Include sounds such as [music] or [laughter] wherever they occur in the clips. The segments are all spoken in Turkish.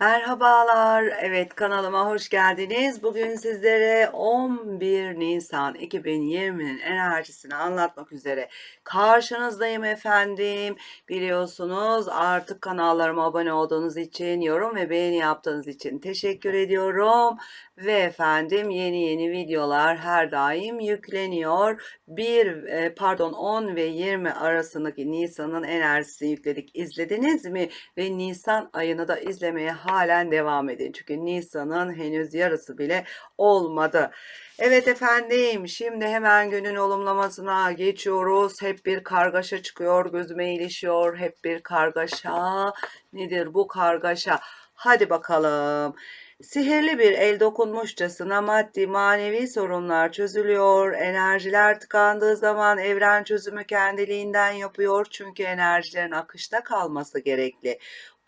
Merhabalar. Evet kanalıma hoş geldiniz. Bugün sizlere 11 Nisan 2020'nin enerjisini anlatmak üzere karşınızdayım efendim. Biliyorsunuz artık kanallarıma abone olduğunuz için, yorum ve beğeni yaptığınız için teşekkür ediyorum. Ve efendim yeni yeni videolar her daim yükleniyor. 1 e, pardon 10 ve 20 arasındaki Nisan'ın enerjisini yükledik. İzlediniz mi? Ve Nisan ayını da izlemeye halen devam edin. Çünkü Nisan'ın henüz yarısı bile olmadı. Evet efendim şimdi hemen günün olumlamasına geçiyoruz. Hep bir kargaşa çıkıyor gözüme ilişiyor. Hep bir kargaşa. Nedir bu kargaşa? Hadi bakalım. Sihirli bir el dokunmuşçasına maddi manevi sorunlar çözülüyor. Enerjiler tıkandığı zaman evren çözümü kendiliğinden yapıyor. Çünkü enerjilerin akışta kalması gerekli.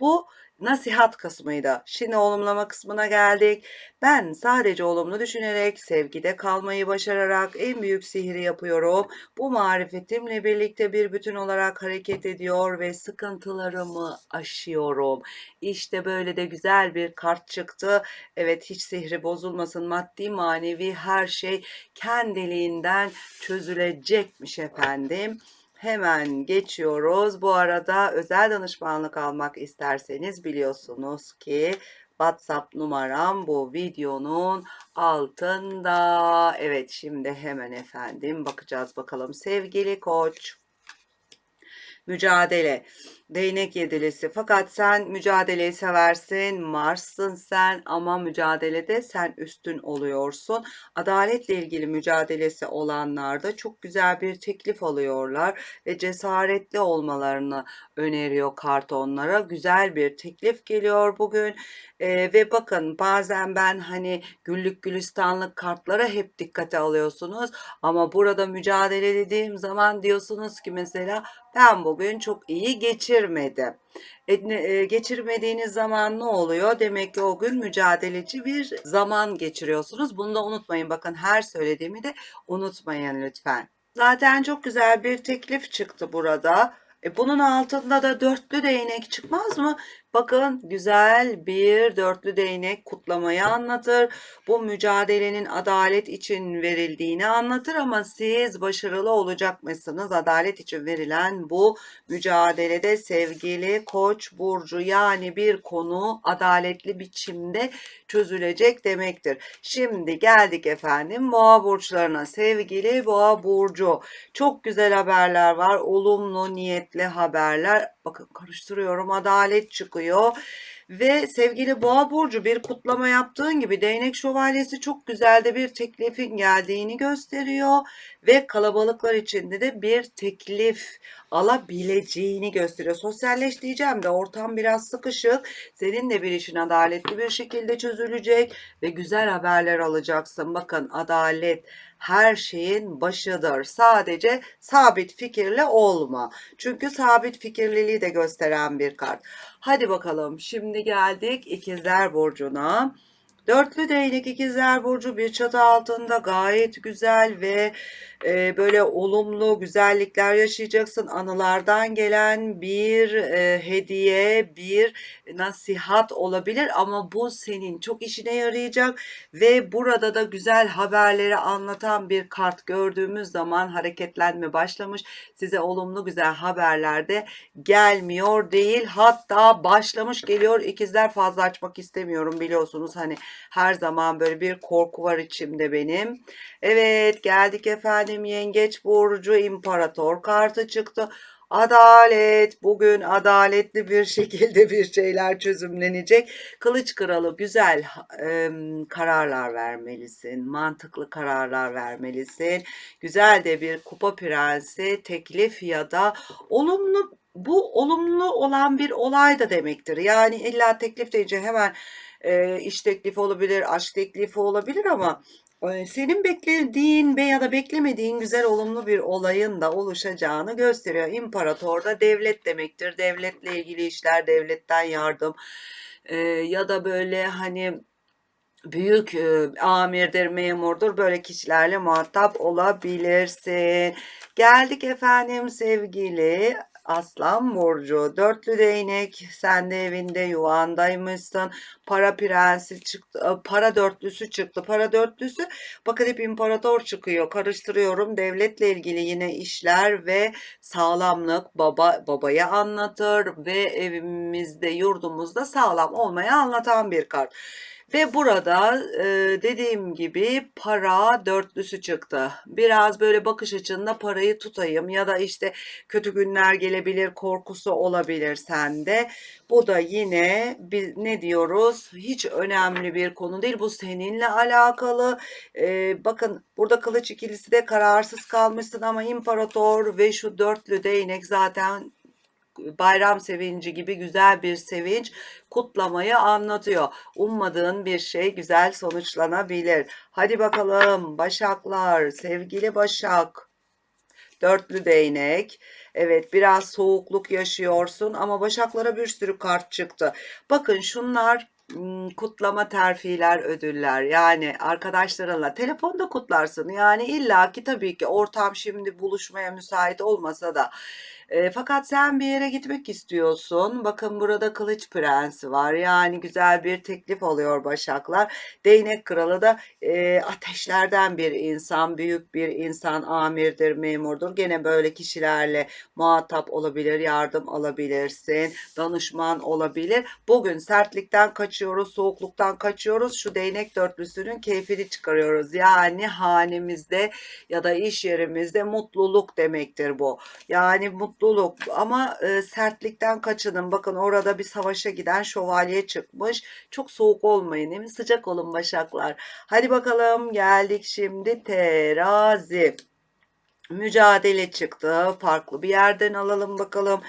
Bu nasihat kısmıydı. Şimdi olumlama kısmına geldik. Ben sadece olumlu düşünerek, sevgide kalmayı başararak en büyük sihiri yapıyorum. Bu marifetimle birlikte bir bütün olarak hareket ediyor ve sıkıntılarımı aşıyorum. İşte böyle de güzel bir kart çıktı. Evet hiç sihri bozulmasın. Maddi manevi her şey kendiliğinden çözülecekmiş efendim. Hemen geçiyoruz. Bu arada özel danışmanlık almak isterseniz biliyorsunuz ki WhatsApp numaram bu videonun altında. Evet şimdi hemen efendim bakacağız bakalım sevgili koç. Mücadele. Değnek yedilisi. Fakat sen mücadeleyi seversin. Mars'sın sen ama mücadelede sen üstün oluyorsun. Adaletle ilgili mücadelesi olanlarda çok güzel bir teklif alıyorlar ve cesaretli olmalarını öneriyor kart onlara. Güzel bir teklif geliyor bugün. Ee, ve bakın bazen ben hani güllük gülistanlık kartlara hep dikkate alıyorsunuz. Ama burada mücadele dediğim zaman diyorsunuz ki mesela ben bugün çok iyi geçirmedim. E, ne- e, geçirmediğiniz zaman ne oluyor? Demek ki o gün mücadeleci bir zaman geçiriyorsunuz. Bunu da unutmayın. Bakın her söylediğimi de unutmayın lütfen. Zaten çok güzel bir teklif çıktı burada. E, bunun altında da dörtlü değnek çıkmaz mı? Bakın güzel bir dörtlü değnek kutlamayı anlatır. Bu mücadelenin adalet için verildiğini anlatır ama siz başarılı olacak mısınız? Adalet için verilen bu mücadelede sevgili Koç burcu yani bir konu adaletli biçimde çözülecek demektir. Şimdi geldik efendim Boğa burçlarına. Sevgili Boğa burcu çok güzel haberler var. Olumlu niyetli haberler. Bakın karıştırıyorum. Adalet çıkıyor. Ve sevgili Boğa burcu bir kutlama yaptığın gibi değnek şövalyesi çok güzel de bir teklifin geldiğini gösteriyor ve kalabalıklar içinde de bir teklif alabileceğini gösteriyor. Sosyalleş diyeceğim de ortam biraz sıkışık. Senin de bir işin adaletli bir şekilde çözülecek ve güzel haberler alacaksın. Bakın adalet her şeyin başıdır. Sadece sabit fikirli olma. Çünkü sabit fikirliliği de gösteren bir kart. Hadi bakalım. Şimdi geldik ikizler burcuna. Dörtlü değnek ikizler burcu bir çatı altında gayet güzel ve e, böyle olumlu güzellikler yaşayacaksın. Anılardan gelen bir e, hediye, bir nasihat olabilir ama bu senin çok işine yarayacak ve burada da güzel haberleri anlatan bir kart gördüğümüz zaman hareketlenme başlamış. Size olumlu güzel haberler de gelmiyor değil. Hatta başlamış geliyor. İkizler fazla açmak istemiyorum biliyorsunuz. Hani her zaman böyle bir korku var içimde benim. Evet geldik efendim yengeç burcu imparator kartı çıktı. Adalet bugün adaletli bir [laughs] şekilde bir şeyler çözümlenecek. Kılıç kralı güzel e, kararlar vermelisin. Mantıklı kararlar vermelisin. Güzel de bir kupa prensi teklif ya da olumlu bu olumlu olan bir olay da demektir. Yani illa teklif deyince hemen e, iş teklifi olabilir, aşk teklifi olabilir ama senin beklediğin ve ya da beklemediğin güzel olumlu bir olayın da oluşacağını gösteriyor. İmparator da devlet demektir. Devletle ilgili işler, devletten yardım e, ya da böyle hani büyük e, amirdir, memurdur böyle kişilerle muhatap olabilirsin. Geldik efendim sevgili Aslan Burcu. Dörtlü değnek. Sen de evinde yuvandaymışsın. Para prensi çıktı. e, Para dörtlüsü çıktı. Para dörtlüsü bakın hep imparator çıkıyor. Karıştırıyorum. Devletle ilgili yine işler ve sağlamlık baba babayı anlatır ve evimizde yurdumuzda sağlam olmayı anlatan bir kart. Ve burada e, dediğim gibi para dörtlüsü çıktı. Biraz böyle bakış açında parayı tutayım ya da işte kötü günler gelebilir korkusu olabilir sende. Bu da yine bir, ne diyoruz? Hiç önemli bir konu değil. Bu seninle alakalı. E, bakın burada kılıç ikilisi de kararsız kalmışsın ama imparator ve şu dörtlü değnek zaten bayram sevinci gibi güzel bir sevinç kutlamayı anlatıyor. Ummadığın bir şey güzel sonuçlanabilir. Hadi bakalım Başaklar, sevgili Başak. Dörtlü değnek. Evet biraz soğukluk yaşıyorsun ama Başaklara bir sürü kart çıktı. Bakın şunlar kutlama terfiler, ödüller. Yani arkadaşlarınla telefonda kutlarsın. Yani illaki tabii ki ortam şimdi buluşmaya müsait olmasa da e, fakat sen bir yere gitmek istiyorsun. Bakın burada Kılıç Prensi var. Yani güzel bir teklif oluyor Başaklar. Değnek Kralı da e, ateşlerden bir insan, büyük bir insan, amirdir, memurdur. Gene böyle kişilerle muhatap olabilir, yardım alabilirsin, danışman olabilir. Bugün sertlikten kaçıyoruz, soğukluktan kaçıyoruz. Şu değnek dörtlüsünün keyfini çıkarıyoruz. Yani hanemizde ya da iş yerimizde mutluluk demektir bu. Yani mutluluk ama e, sertlikten kaçının. Bakın orada bir savaşa giden şövalye çıkmış. Çok soğuk olmayın değil mi? Sıcak olun başaklar. Hadi bakalım geldik şimdi terazi. Mücadele çıktı. Farklı bir yerden alalım bakalım.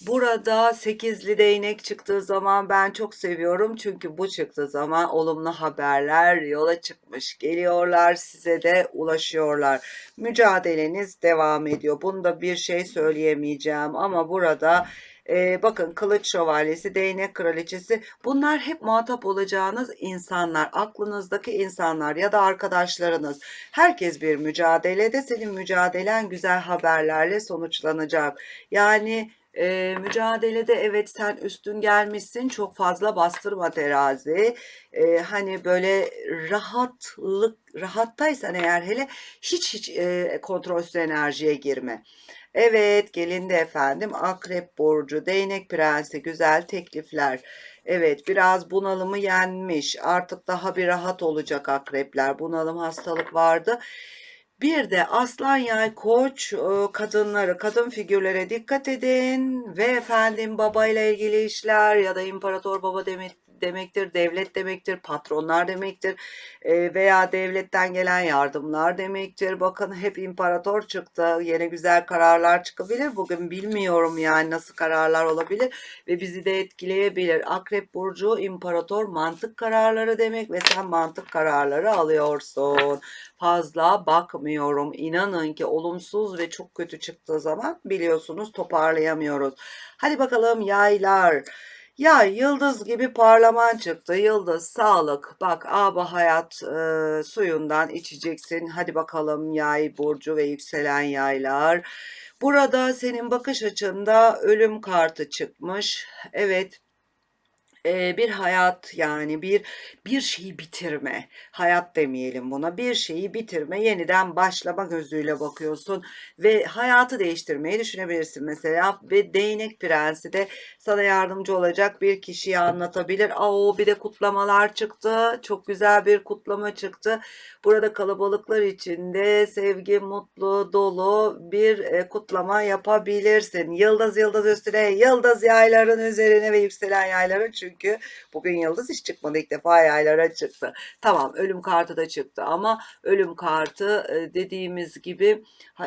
Burada sekizli değnek çıktığı zaman ben çok seviyorum. Çünkü bu çıktığı zaman olumlu haberler yola çıkmış. Geliyorlar size de ulaşıyorlar. Mücadeleniz devam ediyor. Bunda bir şey söyleyemeyeceğim ama burada e, bakın kılıç şövalyesi, değnek kraliçesi bunlar hep muhatap olacağınız insanlar. Aklınızdaki insanlar ya da arkadaşlarınız. Herkes bir mücadelede senin mücadelen güzel haberlerle sonuçlanacak. Yani e, mücadelede evet sen üstün gelmişsin çok fazla bastırma terazi E, hani böyle rahatlık rahattaysan eğer hele hiç hiç e, kontrolsüz enerjiye girme. Evet gelindi efendim akrep burcu değnek prensi güzel teklifler. Evet biraz bunalımı yenmiş artık daha bir rahat olacak akrepler bunalım hastalık vardı. Bir de aslan yay koç e, kadınları, kadın figürlere dikkat edin. Ve efendim babayla ilgili işler ya da imparator baba demek demektir, devlet demektir, patronlar demektir e, veya devletten gelen yardımlar demektir. Bakın hep imparator çıktı. Yine güzel kararlar çıkabilir. Bugün bilmiyorum yani nasıl kararlar olabilir ve bizi de etkileyebilir. Akrep burcu imparator mantık kararları demek ve sen mantık kararları alıyorsun. Fazla bakmıyorum. İnanın ki olumsuz ve çok kötü çıktığı zaman biliyorsunuz toparlayamıyoruz. Hadi bakalım yaylar. Ya yıldız gibi parlaman çıktı. Yıldız, sağlık. Bak aba hayat e, suyundan içeceksin. Hadi bakalım yay burcu ve yükselen yaylar. Burada senin bakış açında ölüm kartı çıkmış. Evet bir hayat yani bir bir şeyi bitirme hayat demeyelim buna. Bir şeyi bitirme yeniden başlama gözüyle bakıyorsun ve hayatı değiştirmeyi düşünebilirsin. Mesela ve değnek prensi de sana yardımcı olacak bir kişiyi anlatabilir. Aa, bir de kutlamalar çıktı. Çok güzel bir kutlama çıktı. Burada kalabalıklar içinde sevgi mutlu dolu bir kutlama yapabilirsin. Yıldız yıldız üstüne yıldız yayların üzerine ve yükselen yayların çünkü çünkü bugün yıldız hiç çıkmadı ilk defa yaylara çıktı. Tamam ölüm kartı da çıktı ama ölüm kartı e, dediğimiz gibi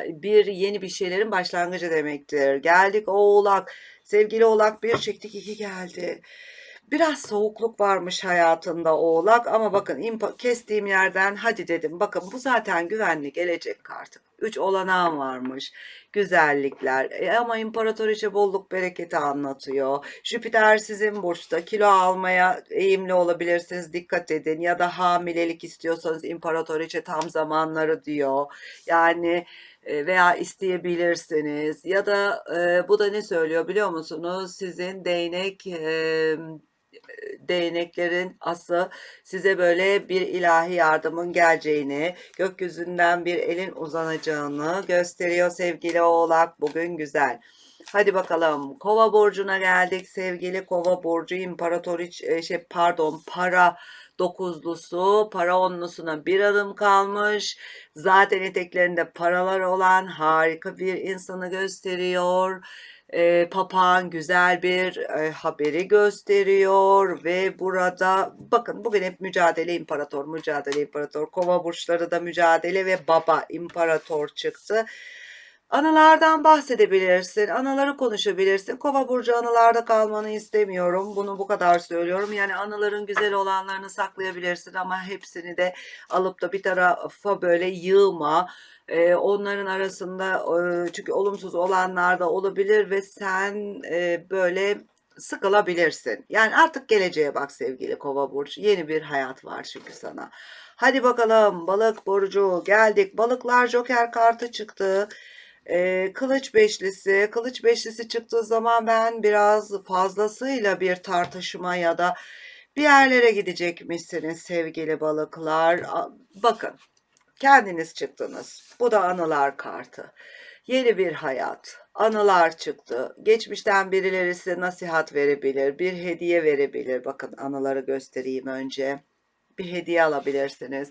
bir yeni bir şeylerin başlangıcı demektir. Geldik oğlak sevgili oğlak bir çektik iki geldi. Biraz soğukluk varmış hayatında oğlak ama bakın kestiğim yerden hadi dedim bakın bu zaten güvenli gelecek kartı. 3 olanağım varmış. Güzellikler e ama imparatoriçe bolluk bereketi anlatıyor. Jüpiter sizin burçta kilo almaya eğimli olabilirsiniz dikkat edin ya da hamilelik istiyorsanız imparatoriçe tam zamanları diyor. Yani e, veya isteyebilirsiniz ya da e, bu da ne söylüyor biliyor musunuz? Sizin değnek e, değneklerin aslı size böyle bir ilahi yardımın geleceğini, gökyüzünden bir elin uzanacağını gösteriyor sevgili oğlak. Bugün güzel. Hadi bakalım kova burcuna geldik sevgili kova burcu imparatoriç e, şey pardon para dokuzlusu para onlusuna bir adım kalmış zaten eteklerinde paralar olan harika bir insanı gösteriyor e, papağan güzel bir e, haberi gösteriyor ve burada bakın bugün hep mücadele imparator mücadele imparator kova burçları da mücadele ve baba imparator çıktı Anılardan bahsedebilirsin, anıları konuşabilirsin. Kova burcu anılarda kalmanı istemiyorum. Bunu bu kadar söylüyorum. Yani anıların güzel olanlarını saklayabilirsin ama hepsini de alıp da bir tarafa böyle yığma. Ee, onların arasında çünkü olumsuz olanlar da olabilir ve sen e, böyle sıkılabilirsin. Yani artık geleceğe bak sevgili Kova burcu. Yeni bir hayat var çünkü sana. Hadi bakalım balık burcu geldik. Balıklar Joker kartı çıktı. Ee, kılıç beşlisi, kılıç beşlisi çıktığı zaman ben biraz fazlasıyla bir tartışma ya da bir yerlere gidecekmişsiniz sevgili balıklar. Bakın, kendiniz çıktınız. Bu da anılar kartı. Yeni bir hayat, anılar çıktı. Geçmişten birileri size nasihat verebilir, bir hediye verebilir. Bakın anıları göstereyim önce bir hediye alabilirsiniz.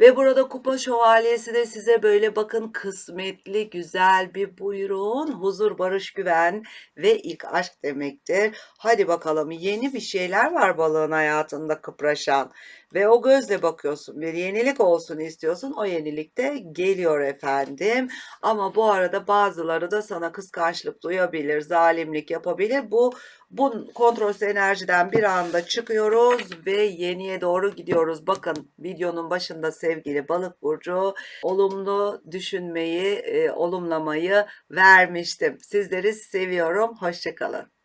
Ve burada kupa şövalyesi de size böyle bakın kısmetli güzel bir buyurun huzur barış güven ve ilk aşk demektir. Hadi bakalım yeni bir şeyler var balığın hayatında kıpraşan ve o gözle bakıyorsun bir yenilik olsun istiyorsun o yenilik de geliyor efendim. Ama bu arada bazıları da sana kıskançlık duyabilir, zalimlik yapabilir. Bu bu kontrolsüz enerjiden bir anda çıkıyoruz ve yeniye doğru gidiyoruz. Bakın videonun başında sevgili balık burcu olumlu düşünmeyi, e, olumlamayı vermiştim. Sizleri seviyorum. Hoşçakalın.